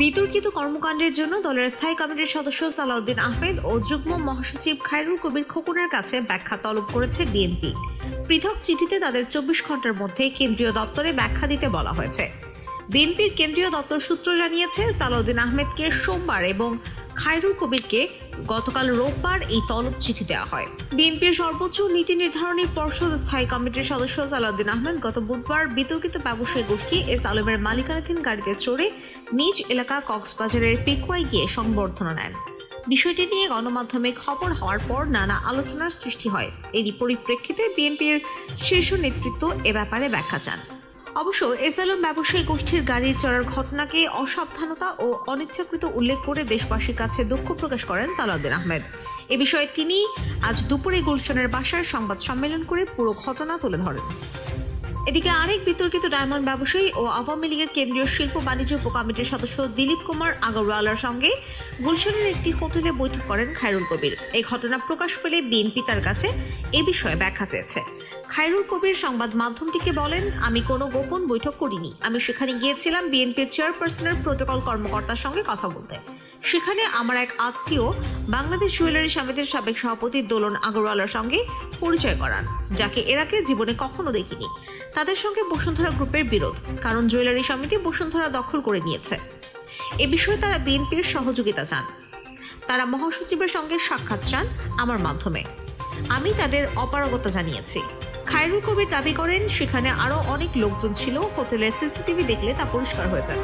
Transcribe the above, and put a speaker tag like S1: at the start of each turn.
S1: বিতর্কিত কর্মকাণ্ডের জন্য দলের স্থায়ী কমিটির সদস্য সালাউদ্দিন আহমেদ ও যুগ্ম মহাসচিব খায়রুল কবির খোকনের কাছে ব্যাখ্যা তলব করেছে বিএনপি। পৃথক চিঠিতে তাদের চব্বিশ ঘণ্টার মধ্যে কেন্দ্রীয় দপ্তরে ব্যাখ্যা দিতে বলা হয়েছে। বিএনপির কেন্দ্রীয় দপ্তর সূত্র জানিয়েছে, সালাউদ্দিন আহমেদকে সোমবার এবং খায়রুল কবিরকে গতকাল রোববার এই তলব চিঠি দেওয়া হয়। বিএনপির সর্বোচ্চ নীতি নির্ধারণী পর্ষদ স্থায়ী কমিটির সদস্য সালাউদ্দিন আহমেদ গত বুধবার বিতর্কিত ব্যবসায়ী গোষ্ঠী এস আলমের মালিকানাধীন গাড়িতে চড়ে নিজ এলাকা কক্সবাজারের পেকুয়ায় গিয়ে সংবর্ধনা নেন। বিষয়টি নিয়ে গণমাধ্যমে খবর হওয়ার পর নানা আলোচনার সৃষ্টি হয়। এরই পরিপ্রেক্ষিতে বিএনপির শীর্ষ নেতৃত্ব এ ব্যাপারে ব্যাখ্যা চান। অবশ্য এসএলএম ব্যবসায়ী গোষ্ঠীর গাড়ির চড়ার ঘটনাকে অসাবধানতা ও অনিচ্ছাকৃত উল্লেখ করে দেশবাসীর কাছে দুঃখ প্রকাশ করেন সালাউদ্দিন আহমেদ। এ বিষয়ে তিনি আজ দুপুরে গুলশনের বাসায় সংবাদ সম্মেলন করে পুরো ঘটনা তুলে ধরেন। এদিকে আরেক বিতর্কিত ডায়মন্ড ব্যবসায়ী ও আওয়ামী লীগের কেন্দ্রীয় শিল্প বাণিজ্য উপকমিটির সদস্য দিলীপ কুমার আগরওয়ালার সঙ্গে গুলশনের একটি হোটেলে বৈঠক করেন খায়রুল কবির। এই ঘটনা প্রকাশ পেলে বিএনপি তার কাছে এ বিষয়ে ব্যাখ্যা চেয়েছে। খায়রুল কবির সংবাদ মাধ্যমটিকে বলেন, আমি কোনো গোপন বৈঠক করিনি। আমি সেখানে গিয়েছিলাম বিএনপির চেয়ারপারসনের প্রোটোকল কর্মকর্তার সঙ্গে কথা বলতে। সেখানে আমার এক আত্মীয় বাংলাদেশ জুয়েলারি সমিতির সাবেক সভাপতি দোলন আগরওয়ালার সঙ্গে পরিচয় করান, যাকে এর আগে জীবনে কখনো দেখিনি। তাদের সঙ্গে বসুন্ধরা গ্রুপের বিরোধ, কারণ জুয়েলারি সমিতি বসুন্ধরা দখল করে নিয়েছে। এ বিষয়ে তারা বিএনপির সহযোগিতা চান। তারা মহাসচিবের সঙ্গে সাক্ষাৎ চান আমার মাধ্যমে। আমি তাদের অপারগতা জানিয়েছি। খায়রুল কবির দাবি করেন, সেখানে আরও অনেক লোকজন ছিল। হোটেলে সিসিটিভি দেখলে তা পরিষ্কার হয়ে যায়।